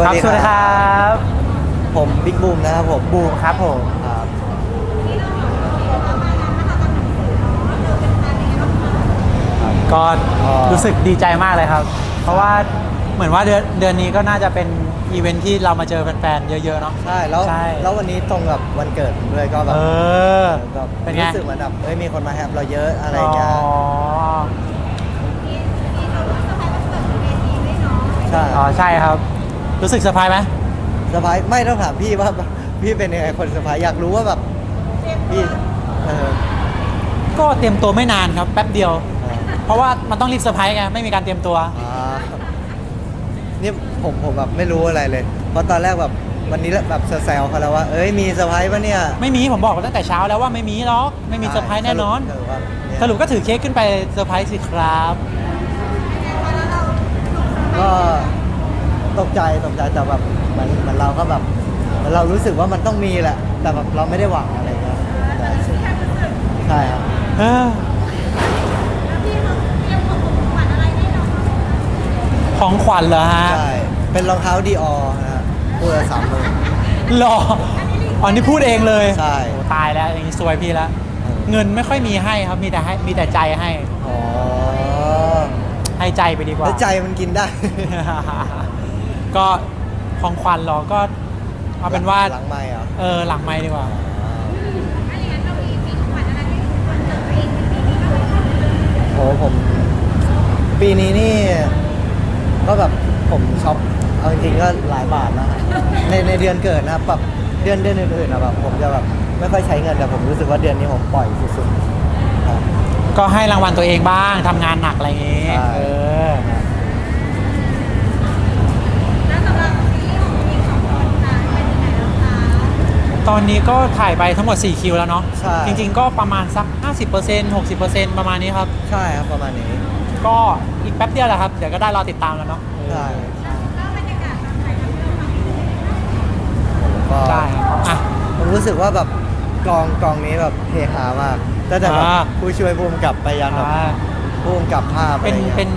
วัสครับดีสวัสดีครับ ผมบิ๊กบูมนะครับผมบูมครับผมครับก็อ๋อรู้สึกดีใจมากเลยครับ เพราะว่าเหมือนว่าเดือนเดือนนี้ก็น่าจะเป็นอีเวนท์ที่เรามาเจอแฟนๆ เยอะๆ เนาะ ใช่ แล้วใช่แล้ววันนี้ตรงกับวันเกิดผมด้วยก็แบบ เออแบบเป็นไงรู้สึกเหมือนแบบเอ้ย มีคนมาแฮปเราเยอะอะไรอย่างเงี้ยอ๋อใช่ อ๋อ ใช่ครับ รู้สึกเซอร์ไพรส์ไหมเซอร์ไพรส์ไม่ต้องถามพี่ว่าพี่เป็นยังไงคนเซอร์ไพรส์อยากรู้ว่าแบบพี่เออก็เตรียมตัวไม่นานครับแป๊บเดียวเออเพราะว่ามันต้องรีบเซอร์ไพรส์ไงไม่มีการเตรียมตัว อ่านี่ผมผมแบบไม่รู้อะไรเลย เพราะตอนแรกแบบวันนี้แบบแซวๆเขาแล้วว่า เอ้ยมีเซอร์ไพรส์ปะเนี่ยไม่มีผมบอกตั้งแต่เช้าแล้วว่าไม่มีหรอกไม่มีเซอร์ไพรส์แน่นอนสรุปว่าเนี่ย สรุปก็ถือเค้กขึ้นไปเซอร์ไพรส์สิครับ ใจตกใจแต่แบบเหมือนเหมือนเราก็แบบเหมือนเรารู้สึกว่ามันต้องมีแหละ แต่แบบเราไม่ได้หวังอะไรเงี้ยแต่ใช่ครับเออของขวัญเหรอฮะ ใช่เป็นรองเท้าดีออนะฮะคู่ละสามหมื่นหรออ๋อนี่พูดเองเลยใช่โอ้ตายแล้วอย่างนี้ซวยพี่แล้วเงินไม่ค่อยมีให้ครับ มีแต่ให้ มีแต่ใจให้ อ๋อให้ใจไปดีกว่า แล้วใจมันกินได้ ก็ของขวัญเหรอก็เอาเป็นว่าหลังไม่อะเออหลังไม่ดีกว่าโอ้ผม ปีนี้นี่ ก็แบบผมช็อปเอาจริงๆก็หลายบาทนะ ในในเดือนเกิดนะครับแบบเดือนเดือนอื่นๆนะแบบผมจะแบบไม่ค่อยใช้เงินแต่ผมรู้สึกว่าเดือนนี้ผมปล่อยสุดๆครับก็ให้รางวัลตัวเองบ้างทำงานหนักอะไรอย่างงี้ใช่เออ ตอนนี้ก็ถ่ายไปทั้งหมด 4 คิวแล้วเนาะใช่ จริง ๆ ก็ประมาณสัก 50% 60%ประมาณนี้ครับ ใช่ครับประมาณนี้ก็อีกแป๊บเดียวแหละครับ เดี๋ยวก็ได้รอติดตามแล้วเนาะใช่ก็ได้ครับอะ ผมรู้สึกว่าแบบกองกองนี้แบบเฮฮามากตั้งแต่แบบอ่า ผู้ช่วยผู้กำกับไปยันแบบอ่าผู้กำกับภาพอะเป็ไรนเงี้ย เป็น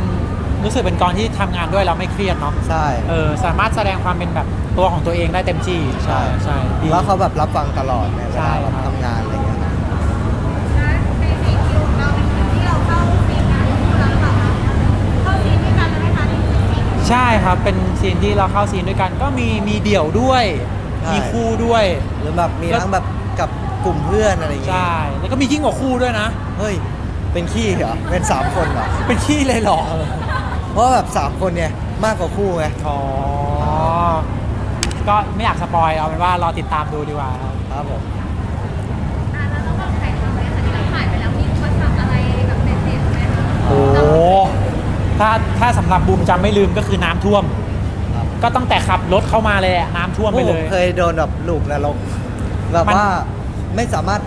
รู้สึกเป็นกองที่ทำงานด้วยเราไม่เครียดเนาะใช่ เออสามารถแสดงความเป็นแบบตัวของตัวเองได้เต็มที่ใช่ ใช่ดี แล้วเขาแบบรับฟังตลอดเนี่ยเวใช่ลาแบบครับ ทำงานอะไรเงี้ยใช่ครับ เป็นซีนที่เราเข้าซีนด้วยกัน ก็มีมีเดี่ยวด้วย มีคู่ด้วย หรือแบบมีแล้ว ทั้งแบบกับกลุ่มเพื่อนอะไรเงี้ยใช่ แล้วก็มียิ่งกว่าคู่ด้วยนะ เฮ้ย เป็นขี้เหรอ เป็นสามคนเหรอ เป็นขี้เลยเหรอ เพราะว่าแบบสามคนเนี่ยมากกว่าคู่ไง อ๋อ ก็ไม่อยากสปอยเอาเป็นว่ารอติดตามดูดีกว่าครับครับผมโอ้โหถ้าถ้าสำหรับบูมจำไม่ลืมก็คือน้ำท่วม ครับ ก็ตั้งแต่ขับรถเข้ามาเลยอะน้ำท่วมไปผเลมย เคยโดนแบบลูกนรกแบบมัน ว่าไม่สามารถ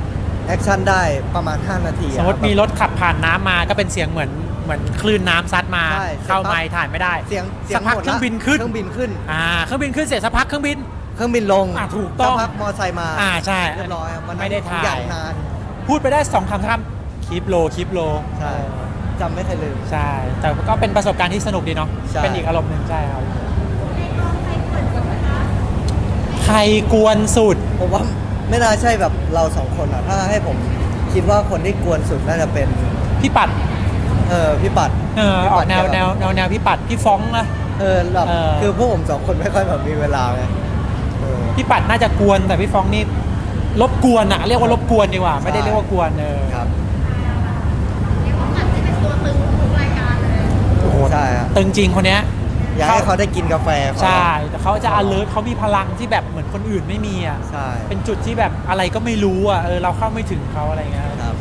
แอคชั่นได้ประมาณ 5 นาทีอะสมมติแบบมีรถขับผ่านน้ำมาก็เป็นเสียงเหมือน เหมือนคลื่นน้ำซัดมาใช่เข้าเสร็จปั๊บ ไม้ถ่ายไม่ได้ เสียงเสียสังกพักหมดเครื่องบินขึ้น เครื่องบินขึ้น อ่าเครื่องบินขึ้นเสร็จสักพักเครื่องบิน เครื่องบินลงอะถูกต้องสัพักมอไซค์มาอ่าใช่เรียบร้อยมันไม่ได้ถ่าย อย่างนานพูดไปได้สองคำคำคลิปโลคลิปโล ใช่จำไม่เคยลืม ใช่ แต่ก็เป็นประสบการณ์ที่สนุกดีเนาะ ใช่ เป็นอีกอารมณ์หนึ่งใช่ครับ ใครกวนสุด ผมว่าไม่น่าใช่แบบเราสองคนอะ ถ้าให้ผมคิดว่าคนที่กวนสุดน่าจะเป็นพี่ปัด เออพี่ปัดเออออกแนวแนวแนวแนวพี่ปัดพี่ฟ้องนะ เออแบบเออ คือพวกผมสองคนไม่ค่อยแบบมีเวลาไงเออ พี่ปัดน่าจะกวนแต่พี่ฟ้องนี่รบกวนอะเรียกว่ารบกวนดีกว่า ไม่ได้เรียกว่ากวนเออครับโอ้โหใช่ฮะตึงจริงคนเนี้ยอยากให้เขาได้กินกาแฟใช่ แต่เขาจะ alert เขามีพลังที่แบบเหมือนคนอื่นไม่มีอะใช่เป็นจุดที่แบบอะไรก็ไม่รู้อะเออเราเข้าไม่ถึงเขาอะไรเงี้ยครับ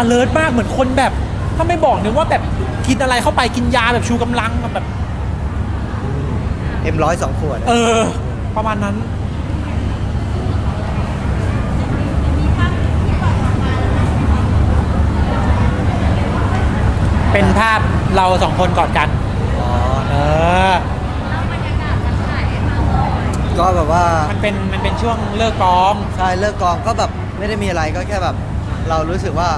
alert มากเหมือนคนแบบถ้าไม่บอกนึกว่าแบบกินอะไรเข้าไปกินยาแบบชูกำลังแบบ เอ็มร้อยสองขวดเออ ประมาณนั้น เป็นภาพเราสองคนกอดกันอ๋อ เออ ก็แบบว่า มันเป็นมันเป็นช่วงเลิกกอง ใช่เลิกกองก็แบบไม่ได้มีอะไรก็แค่แบบ เรารู้สึกว่า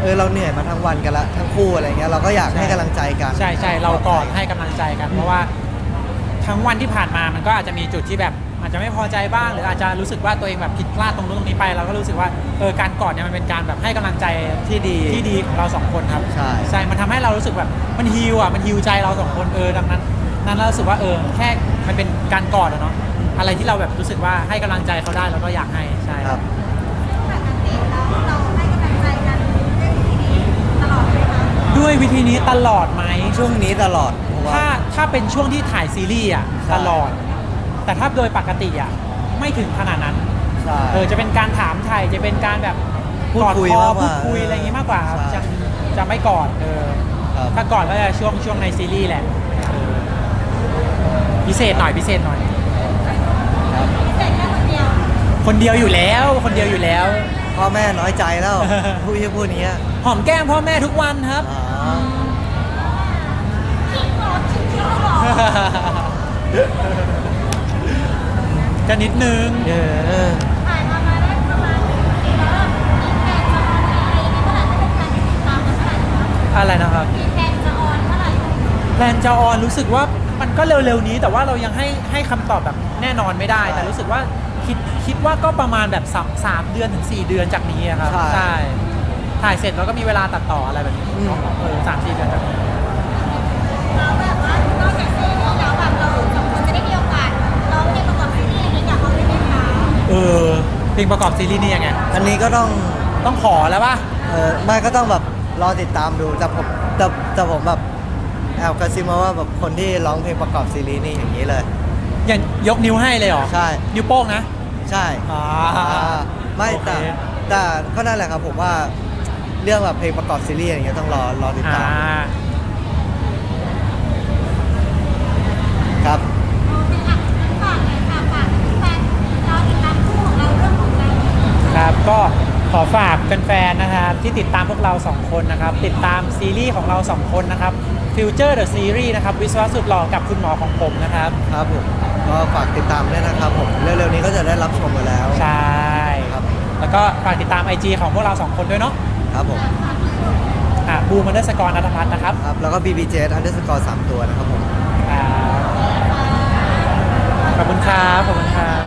เออเราเหนื่อยมาทั้งวันกันละทั้งคู่อะไรเงี้ยเราก็อยากให้กำลังใจกันใช่ใช่เรากอดให้กำลังใจกัน เพราะว่าทั้งวันที่ผ่านมามันก็อาจจะมีจุดที่แบบ อาจจะไม่พอใจบ้าง หรืออาจจะรู้สึกว่าตัวเองแบบผิดพลาดตรงนู้นตรงนี้ไปเราก็รู้สึกว่าเออการกอดเนี่ยมันเป็นการแบบให้กำลังใจที่ดีที่ดีของเราสองคนครับใช่ ใช่มันทำให้เรารู้สึกแบบมันฮิวอะมันฮิวใจเราสองคนเออดังนั้น นั้นเรารู้สึกว่าเออแค่มันเป็นการกอดอะเนาะอะไรที่เราแบบรู้สึกว่าให้กำลังใจเขาได้เราก็อยากให้ใช่ ครับ ปกติแล้วเราให้กำลังใจกันด้วยวิธีนี้ตลอดไหมคะ ด้วยวิธีนี้ตลอดไหมช่วงนี้ตลอดเพราะว่าถ้าถ้าเป็นช่วงที่ถ่ายซีรีส์อะใช่ ตลอด แต่ถ้าโดยปกติอะไม่ถึงขนาดนั้น ใช่ เออจะเป็นการถามไทยจะเป็นการแบบพูดกอดคุยคอมากกพูว่าดคุยอะไรอย่างงี้มากกว่าครับใช่จะจะไม่กอดเออครับ ถ้าก่อนก็จะช่วงช่วงในซีรีส์แหละเออพิเศษหน่อยพิเศษหน่อย ครับพิเศษแค่คนเดียวคนเดียวอยู่แล้ว คนเดียวอยู่แล้ว พ่อแม่น้อยใจแล้วพูดที่พูดนี้ย หอมแก้มพ่อแม่ทุกวันครับอ๋อคิงหรอคิงคิงหรอจะนิดนึง เออถ่ายทำมาได้ประมาณหนึ่งปีแล้วมีแพลนจะออนอะไรอย่างนี้เมื่อไหร่จะเป็นแพลนติดตามกันเมื่อไหร่คะอะไรนะครับมีแพลนจะออนเมื่อไหร่แพลนจะออนรู้สึกว่ามันก็เร็วๆนี้ แต่ว่าเรายังให้ให้คำตอบแบบแน่นอนไม่ได้ แต่รู้สึกว่าคิดคิดว่าก็ประมาณแบบสามสามเดือนถึง 4 เดือนจากนี้อะครับ ใช่ ถ่ายเสร็จแล้วก็มีเวลาตัดต่ออะไรแบบนี้อืมเออสามสี่เดือนจากนี้แล้วแบบว่านอกจากซีรีส์แล้วแบบเราสองคนจะได้มีโอกาสร้องเพลงประกอบซีรีส์อะไรอย่างนี้อยากร้องเพลงไหมคะเออเพลงประกอบซีรีส์นี่ยังไงอันนี้ก็ต้องต้องขอแล้วป่ะเออไม่ก็ต้องแบบรอติดตามดูแต่ผมแต่แต่ผมแบบแอบกระซิบมาว่าแบบคนที่ร้องเพลงประกอบซีรีส์นี่อย่างนี้เลย อย่างยกนิ้วให้เลยเหรอใช่ นิ้วโป้งนะ ใช่อ่าอ่าไม่โอเคแต่แต่ก็นั่นแหละครับผมว่า เรื่องแบบเพลงประกอบซีรีส์อย่างเงี้ยต้องรอรอติดอ่าตามครับโอเคอะงั้นฝากเลยค่ะฝากให้แฟนๆรอติดตามคู่ของเราเรื่องของเราครับก็ขอฝากแฟนๆนะครับที่ติดตามพวกเรา 2 คนนะครับ ติดตามซีรีส์ของเรา 2 คนนะครับ Future the Series นะครับ วิศวะสุดหล่อกับคุณหมอของผมนะครับ ครับผมก็ฝากติดตามด้วยนะครับผมเร็วๆนี้ก็จะได้รับชมกันแล้ว ใช่ ครับ แล้วก็ฝากติดตาม IG ของพวกเรา 2 คนด้วยเนาะ ครับผมอะบูมันเดอร์สกอร์นัทพัฒน์นะครับครับแล้วก็ BBJ underscore 3ตัวนะครับผม อ่าขอบคุณครับขอบคุณครับ